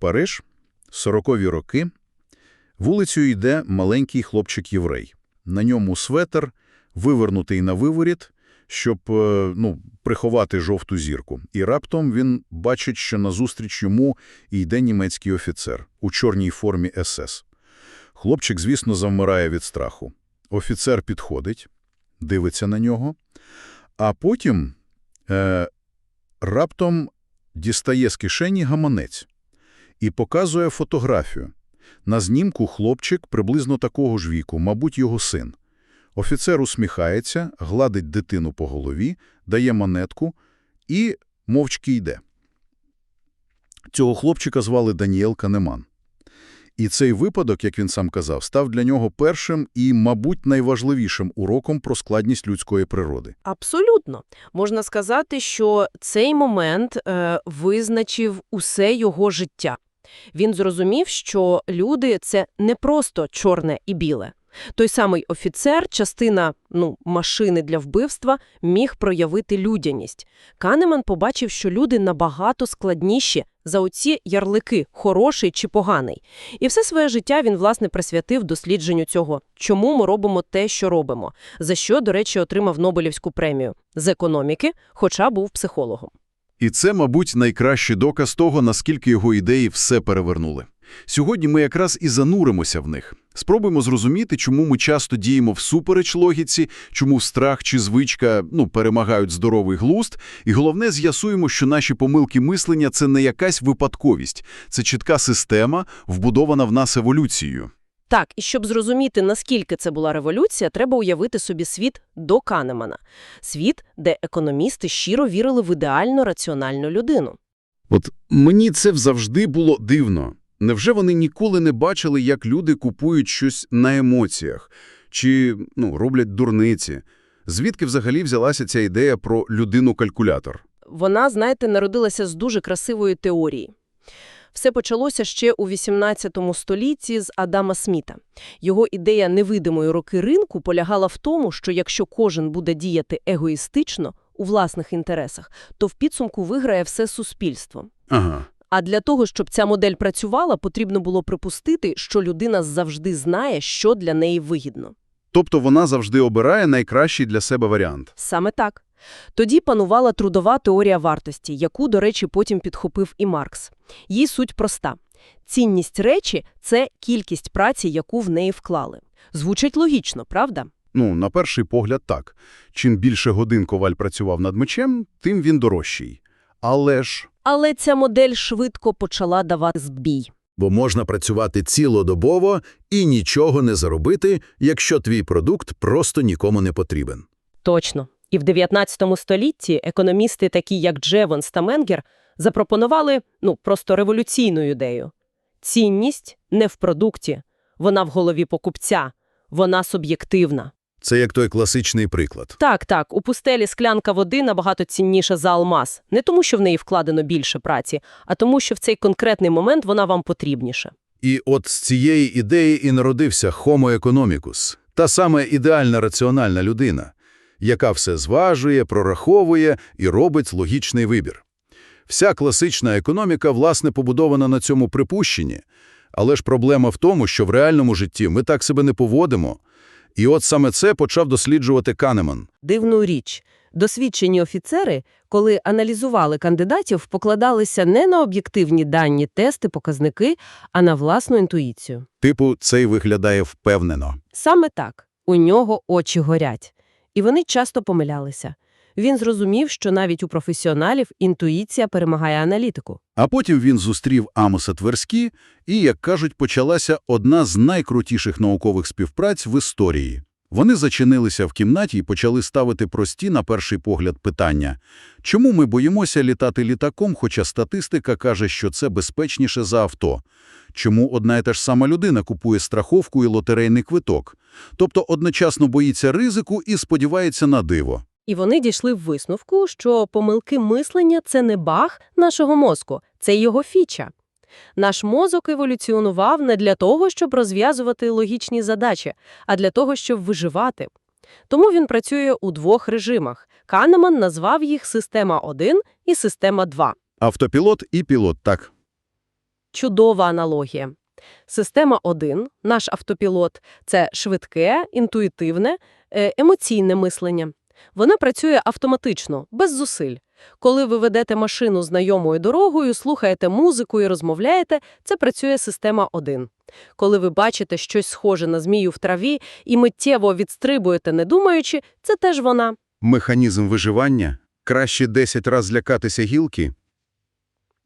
Париж, сорокові роки. Вулицею йде маленький хлопчик-єврей. На ньому светер, вивернутий на виворіт, щоб е, ну, приховати жовту зірку. І раптом він бачить, що назустріч йому йде німецький офіцер у чорній формі СС. Хлопчик, звісно, завмирає від страху. Офіцер підходить, дивиться на нього, а потім е, раптом дістає з кишені гаманець і показує фотографію. На знімку хлопчик приблизно такого ж віку, мабуть, його син. Офіцер усміхається, гладить дитину по голові, дає монетку і мовчки йде. Цього хлопчика звали Даніел Канеман. І цей випадок, як він сам казав, став для нього першим і, мабуть, найважливішим уроком про складність людської природи. Абсолютно. Можна сказати, що цей момент е, визначив усе його життя. Він зрозумів, що люди – це не просто чорне і біле. Той самий офіцер, частина ну, машини для вбивства, міг проявити людяність. Канеман побачив, що люди набагато складніші за оці ярлики «хороший» чи «поганий». І все своє життя він, власне, присвятив дослідженню цього, чому ми робимо те, що робимо, за що, до речі, отримав Нобелівську премію з економіки, хоча був психологом. І це, мабуть, найкращий доказ того, наскільки його ідеї все перевернули. Сьогодні ми якраз і зануримося в них. Спробуємо зрозуміти, чому ми часто діємо всупереч логіці, чому страх чи звичка ну, перемагають здоровий глузд, і головне з'ясуємо, що наші помилки мислення – це не якась випадковість, це чітка система, вбудована в нас еволюцією. Так, і щоб зрозуміти, наскільки це була революція, треба уявити собі світ до Канемана. Світ, де економісти щиро вірили в ідеально раціональну людину. От мені це завжди було дивно. Невже вони ніколи не бачили, як люди купують щось на емоціях? Чи ну, роблять дурниці? Звідки взагалі взялася ця ідея про людину-калькулятор? Вона, знаєте, народилася з дуже красивої теорії. Все почалося ще у 18 столітті з Адама Сміта. Його ідея невидимої роки ринку полягала в тому, що якщо кожен буде діяти егоїстично, у власних інтересах, то в підсумку виграє все суспільство. Ага. А для того, щоб ця модель працювала, потрібно було припустити, що людина завжди знає, що для неї вигідно. Тобто вона завжди обирає найкращий для себе варіант. Саме так. Тоді панувала трудова теорія вартості, яку, до речі, потім підхопив і Маркс. Її суть проста. Цінність речі – це кількість праці, яку в неї вклали. Звучить логічно, правда? Ну, на перший погляд так. Чим більше годин коваль працював над мечем, тим він дорожчий. Але ж... Але ця модель швидко почала давати збій. Бо можна працювати цілодобово і нічого не заробити, якщо твій продукт просто нікому не потрібен. Точно. І в 19 столітті економісти, такі як Джевонс та Менгер, запропонували ну, просто революційну ідею. Цінність не в продукті, вона в голові покупця, вона суб'єктивна. Це як той класичний приклад. Так, так, у пустелі склянка води набагато цінніша за алмаз. Не тому, що в неї вкладено більше праці, а тому, що в цей конкретний момент вона вам потрібніша. І от з цієї ідеї і народився Homo economicus, та саме ідеальна раціональна людина, яка все зважує, прораховує і робить логічний вибір. Вся класична економіка, власне, побудована на цьому припущенні. Але ж проблема в тому, що в реальному житті ми так себе не поводимо. І от саме це почав досліджувати Канеман. Дивну річ. Досвідчені офіцери, коли аналізували кандидатів, покладалися не на об'єктивні дані, тести, показники, а на власну інтуїцію. Типу, цей виглядає впевнено. Саме так. У нього очі горять. І вони часто помилялися. Він зрозумів, що навіть у професіоналів інтуїція перемагає аналітику. А потім він зустрів Амоса Тверські, і, як кажуть, почалася одна з найкрутіших наукових співпраць в історії. Вони зачинилися в кімнаті і почали ставити прості, на перший погляд, питання. Чому ми боїмося літати літаком, хоча статистика каже, що це безпечніше за авто? Чому одна і та ж сама людина купує страховку і лотерейний квиток? Тобто одночасно боїться ризику і сподівається на диво. І вони дійшли в висновку, що помилки мислення – це не баг нашого мозку, це його фіча. Наш мозок еволюціонував не для того, щоб розв'язувати логічні задачі, а для того, щоб виживати. Тому він працює у двох режимах. Канеман назвав їх «Система 1» і «Система 2». Автопілот і пілот, так. Чудова аналогія. Система 1, наш автопілот – це швидке, інтуїтивне, е, емоційне мислення. Вона працює автоматично, без зусиль. Коли ви ведете машину знайомою дорогою, слухаєте музику і розмовляєте, це працює система 1. Коли ви бачите щось схоже на змію в траві і миттєво відстрибуєте, не думаючи, це теж вона. Механізм виживання – краще 10 раз злякатися гілки,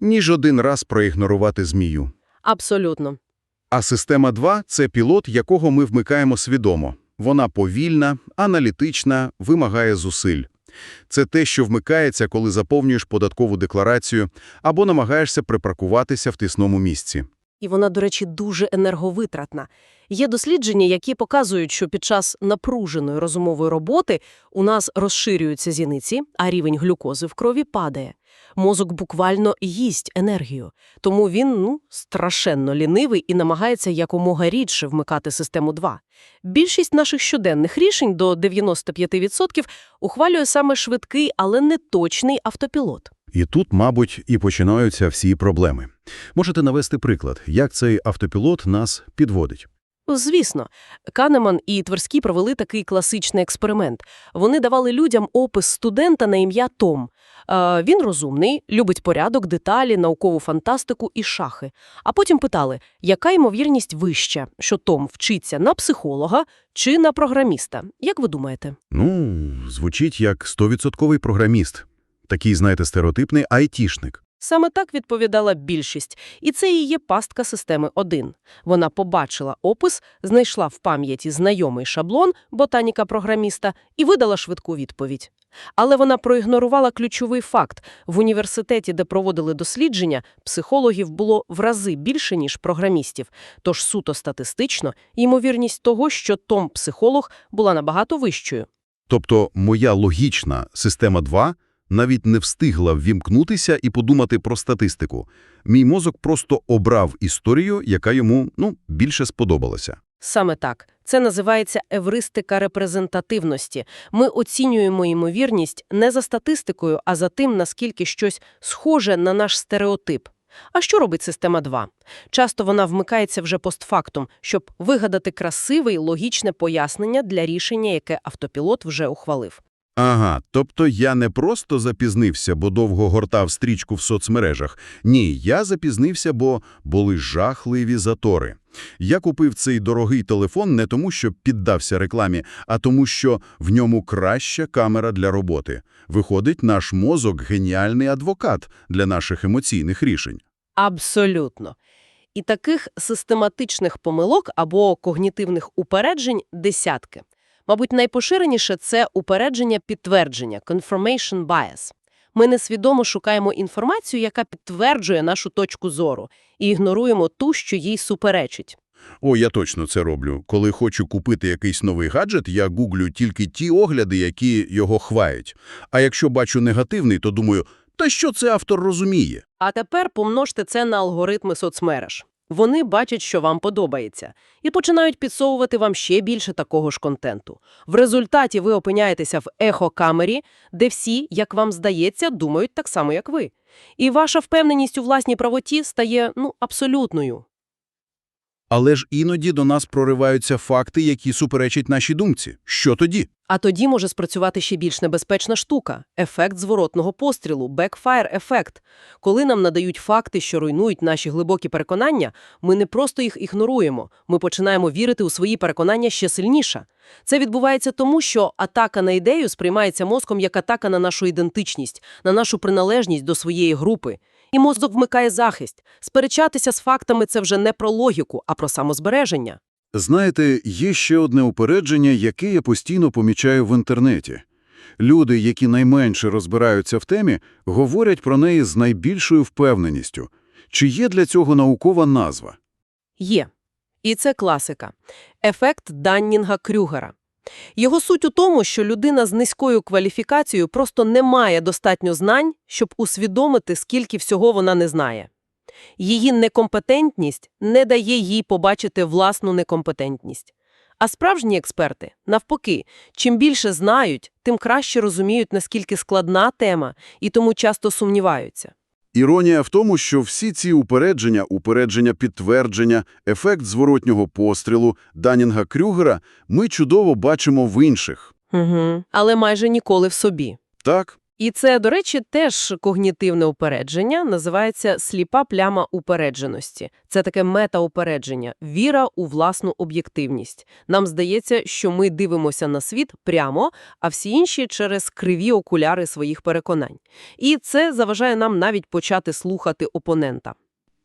ніж один раз проігнорувати змію. Абсолютно. А система 2 – це пілот, якого ми вмикаємо свідомо. Вона повільна, аналітична, вимагає зусиль. Це те, що вмикається, коли заповнюєш податкову декларацію або намагаєшся припаркуватися в тісному місці. І вона, до речі, дуже енерговитратна. Є дослідження, які показують, що під час напруженої розумової роботи у нас розширюються зіниці, а рівень глюкози в крові падає. Мозок буквально їсть енергію. Тому він, ну, страшенно лінивий і намагається якомога рідше вмикати систему 2. Більшість наших щоденних рішень до 95% ухвалює саме швидкий, але не точний автопілот. І тут, мабуть, і починаються всі проблеми. Можете навести приклад, як цей автопілот нас підводить. Звісно, Канеман і Тверський провели такий класичний експеримент. Вони давали людям опис студента на ім'я Том. Е, він розумний, любить порядок, деталі, наукову фантастику і шахи. А потім питали, яка ймовірність вища, що Том вчиться на психолога чи на програміста? Як ви думаєте? Ну, звучить як 100% програміст. Такий, знаєте, стереотипний айтішник. Саме так відповідала більшість, і це є пастка системи 1. Вона побачила опис, знайшла в пам'яті знайомий шаблон ботаніка програміста і видала швидку відповідь. Але вона проігнорувала ключовий факт. В університеті, де проводили дослідження, психологів було в рази більше, ніж програмістів. Тож суто статистично, ймовірність того, що Том психолог, була набагато вищою. Тобто моя логічна система 2 навіть не встигла ввімкнутися і подумати про статистику. Мій мозок просто обрав історію, яка йому, ну, більше сподобалася. Саме так. Це називається евристика репрезентативності. Ми оцінюємо ймовірність не за статистикою, а за тим, наскільки щось схоже на наш стереотип. А що робить система 2? Часто вона вмикається вже постфактум, щоб вигадати красиве і логічне пояснення для рішення, яке автопілот вже ухвалив. Ага, тобто я не просто запізнився, бо довго гортав стрічку в соцмережах. Ні, я запізнився, бо були жахливі затори. Я купив цей дорогий телефон не тому, що піддався рекламі, а тому, що в ньому краща камера для роботи. Виходить, наш мозок – геніальний адвокат для наших емоційних рішень. Абсолютно. І таких систематичних помилок або когнітивних упереджень десятки. Мабуть, найпоширеніше – це упередження підтвердження – confirmation bias. Ми несвідомо шукаємо інформацію, яка підтверджує нашу точку зору, і ігноруємо ту, що їй суперечить. О, я точно це роблю. Коли хочу купити якийсь новий гаджет, я гуглю тільки ті огляди, які його хвають. А якщо бачу негативний, то думаю, та що це автор розуміє? А тепер помножте це на алгоритми соцмереж. Вони бачать, що вам подобається, і починають підсовувати вам ще більше такого ж контенту. В результаті ви опиняєтеся в ехо-камері, де всі, як вам здається, думають так само, як ви. І ваша впевненість у власній правоті стає, ну, абсолютною. Але ж іноді до нас прориваються факти, які суперечать нашій думці. Що тоді? А тоді може спрацювати ще більш небезпечна штука – ефект зворотного пострілу, бекфаєр-ефект. Коли нам надають факти, що руйнують наші глибокі переконання, ми не просто їх ігноруємо, ми починаємо вірити у свої переконання ще сильніше. Це відбувається тому, що атака на ідею сприймається мозком як атака на нашу ідентичність, на нашу приналежність до своєї групи. І мозок вмикає захист. Сперечатися з фактами – це вже не про логіку, а про самозбереження. Знаєте, є ще одне упередження, яке я постійно помічаю в інтернеті. Люди, які найменше розбираються в темі, говорять про неї з найбільшою впевненістю. Чи є для цього наукова назва? Є. І це класика. Ефект Даннінга-Крюгера. Його суть у тому, що людина з низькою кваліфікацією просто не має достатньо знань, щоб усвідомити, скільки всього вона не знає. Її некомпетентність не дає їй побачити власну некомпетентність. А справжні експерти, навпаки, чим більше знають, тим краще розуміють, наскільки складна тема, і тому часто сумніваються. Іронія в тому, що всі ці упередження, упередження підтвердження, ефект зворотнього пострілу Данінга-Крюгера ми чудово бачимо в інших. Угу. Але майже ніколи в собі. Так? І це, до речі, теж когнітивне упередження, називається сліпа пляма упередженості. Це таке метаупередження, віра у власну об'єктивність. Нам здається, що ми дивимося на світ прямо, а всі інші через криві окуляри своїх переконань. І це заважає нам навіть почати слухати опонента.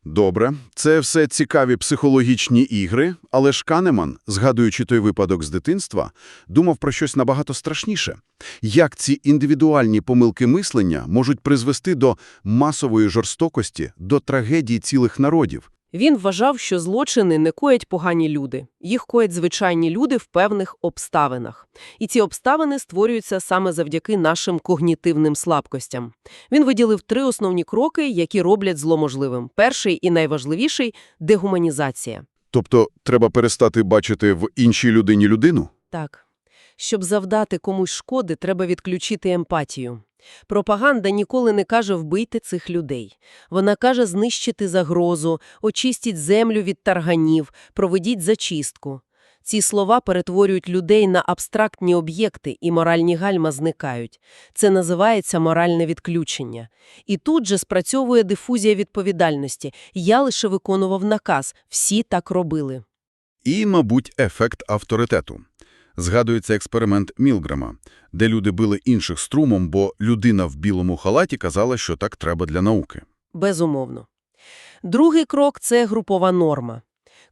Добре, це все цікаві психологічні ігри, але ж Канеман, згадуючи той випадок з дитинства, думав про щось набагато страшніше. Як ці індивідуальні помилки мислення можуть призвести до масової жорстокості, до трагедії цілих народів? Він вважав, що злочини не коять погані люди. Їх коять звичайні люди в певних обставинах. І ці обставини створюються саме завдяки нашим когнітивним слабкостям. Він виділив три основні кроки, які роблять зло можливим. Перший і найважливіший – дегуманізація. Тобто треба перестати бачити в іншій людині людину? Так. Щоб завдати комусь шкоди, треба відключити емпатію. Пропаганда ніколи не каже «вбийте цих людей». Вона каже знищити загрозу, очистіть землю від тарганів, проведіть зачистку. Ці слова перетворюють людей на абстрактні об'єкти, і моральні гальма зникають. Це називається моральне відключення. І тут же спрацьовує дифузія відповідальності. Я лише виконував наказ, всі так робили. І, мабуть, ефект авторитету. Згадується експеримент Мілграма, де люди били інших струмом, бо людина в білому халаті казала, що так треба для науки. Безумовно. Другий крок – це групова норма.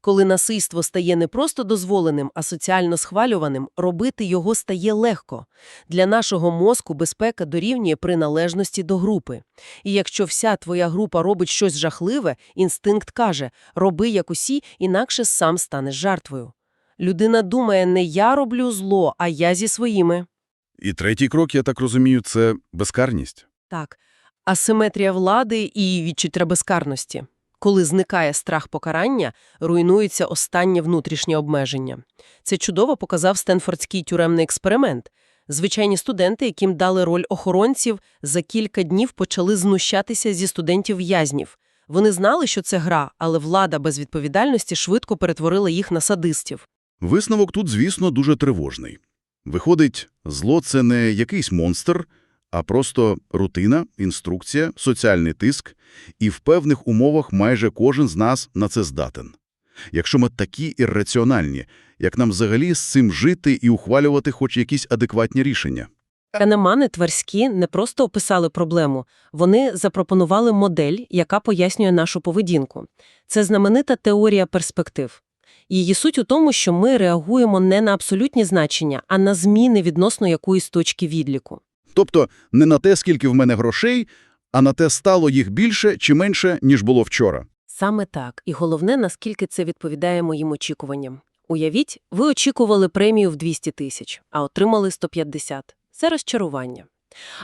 Коли насильство стає не просто дозволеним, а соціально схвалюваним, робити його стає легко. Для нашого мозку безпека дорівнює приналежності до групи. І якщо вся твоя група робить щось жахливе, інстинкт каже «роби як усі, інакше сам станеш жертвою». Людина думає не «я роблю зло, а я зі своїми». І третій крок, я так розумію, це безкарність. Так, асиметрія влади і відчуття безкарності. Коли зникає страх покарання, руйнується останнє внутрішнє обмеження. Це чудово показав Стенфордський тюремний експеримент. Звичайні студенти, яким дали роль охоронців, за кілька днів почали знущатися зі студентів-в'язнів. Вони знали, що це гра, але влада без відповідальності швидко перетворила їх на садистів. Висновок тут, звісно, дуже тривожний. Виходить, зло – це не якийсь монстр, а просто рутина, інструкція, соціальний тиск, і в певних умовах майже кожен з нас на це здатен. Якщо ми такі ірраціональні, як нам взагалі з цим жити і ухвалювати хоч якісь адекватні рішення? Канемани Тверські не просто описали проблему, вони запропонували модель, яка пояснює нашу поведінку. Це знаменита теорія перспектив. Її суть у тому, що ми реагуємо не на абсолютні значення, а на зміни відносно якоїсь точки відліку. Тобто не на те, скільки в мене грошей, а на те, стало їх більше чи менше, ніж було вчора. Саме так. І головне, наскільки це відповідає моїм очікуванням. Уявіть, ви очікували премію в 200 тисяч, а отримали 150. Це розчарування.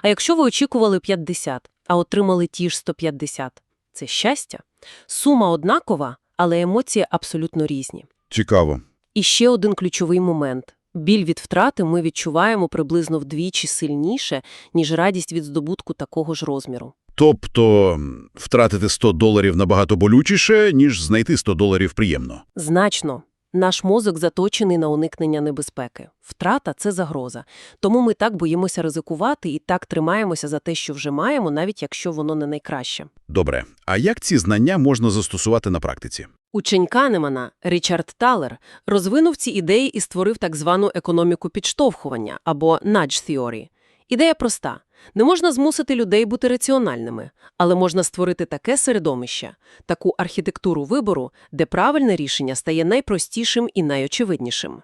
А якщо ви очікували 50, а отримали ті ж 150 – це щастя. Сума однакова, але емоції абсолютно різні. Цікаво. І ще один ключовий момент. Біль від втрати ми відчуваємо приблизно вдвічі сильніше, ніж радість від здобутку такого ж розміру. Тобто втратити 100 доларів набагато болючіше, ніж знайти 100 доларів приємно. Значно. Наш мозок заточений на уникнення небезпеки. Втрата – це загроза. Тому ми так боїмося ризикувати і так тримаємося за те, що вже маємо, навіть якщо воно не найкраще. Добре, а як ці знання можна застосувати на практиці? Учень Канемана Річард Талер розвинув ці ідеї і створив так звану економіку підштовхування або nudge theory. Ідея проста. Не можна змусити людей бути раціональними, але можна створити таке середовище, таку архітектуру вибору, де правильне рішення стає найпростішим і найочевиднішим.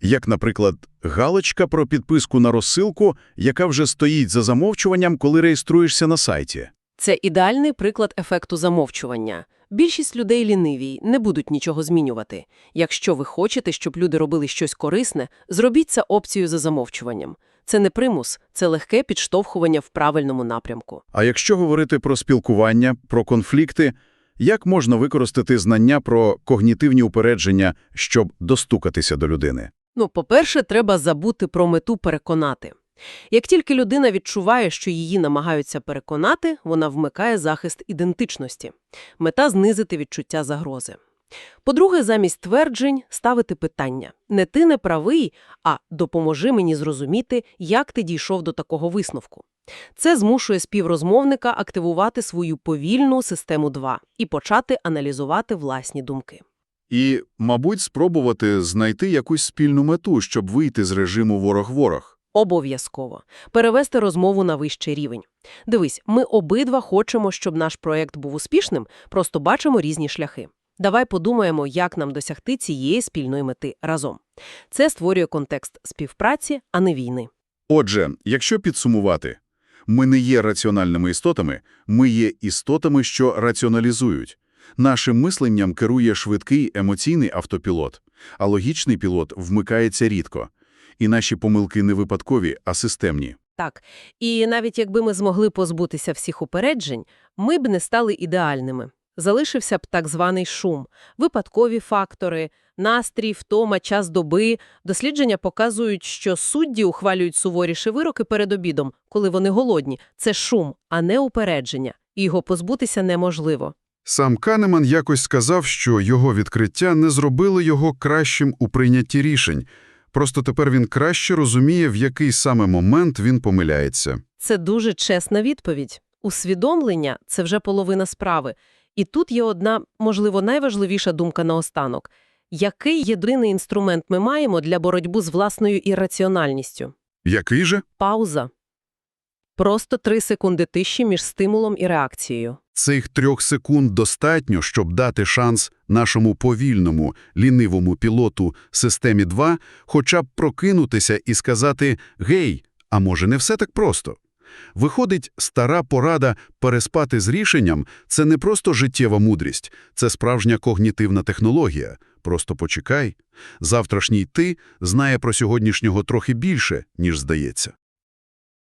Як, наприклад, галочка про підписку на розсилку, яка вже стоїть за замовчуванням, коли реєструєшся на сайті. Це ідеальний приклад ефекту замовчування. Більшість людей ліниві, не будуть нічого змінювати. Якщо ви хочете, щоб люди робили щось корисне, зробіть це опцією за замовчуванням. Це не примус, це легке підштовхування в правильному напрямку. А якщо говорити про спілкування, про конфлікти, як можна використати знання про когнітивні упередження, щоб достукатися до людини? Ну, по-перше, треба забути про мету переконати. Як тільки людина відчуває, що її намагаються переконати, вона вмикає захист ідентичності. Мета – знизити відчуття загрози. По-друге, замість тверджень ставити питання. Не ти не правий, а допоможи мені зрозуміти, як ти дійшов до такого висновку. Це змушує співрозмовника активувати свою повільну систему 2 і почати аналізувати власні думки. І, мабуть, спробувати знайти якусь спільну мету, щоб вийти з режиму ворог-ворог. Обов'язково. Перевести розмову на вищий рівень. Дивись, ми обидва хочемо, щоб наш проєкт був успішним, просто бачимо різні шляхи. Давай подумаємо, як нам досягти цієї спільної мети разом. Це створює контекст співпраці, а не війни. Отже, якщо підсумувати, ми не є раціональними істотами, ми є істотами, що раціоналізують. Нашим мисленням керує швидкий емоційний автопілот, а логічний пілот вмикається рідко. І наші помилки не випадкові, а системні. Так, і навіть якби ми змогли позбутися всіх упереджень, ми б не стали ідеальними. Залишився б так званий шум, випадкові фактори, настрій, втома, час доби. Дослідження показують, що судді ухвалюють суворіші вироки перед обідом, коли вони голодні. Це шум, а не упередження, і його позбутися неможливо. Сам Канеман якось сказав, що його відкриття не зробило його кращим у прийнятті рішень. Просто тепер він краще розуміє, в який саме момент він помиляється. Це дуже чесна відповідь. Усвідомлення – це вже половина справи. І тут є одна, можливо, найважливіша думка наостанок. Який єдиний інструмент ми маємо для боротьби з власною ірраціональністю? Який же? Пауза. Просто три секунди тиші між стимулом і реакцією. Цих трьох секунд достатньо, щоб дати шанс нашому повільному, лінивому пілоту системі 2 хоча б прокинутися і сказати «Гей, а може не все так просто?» Виходить, стара порада переспати з рішенням – це не просто життєва мудрість, це справжня когнітивна технологія. Просто почекай. Завтрашній ти знає про сьогоднішнього трохи більше, ніж здається.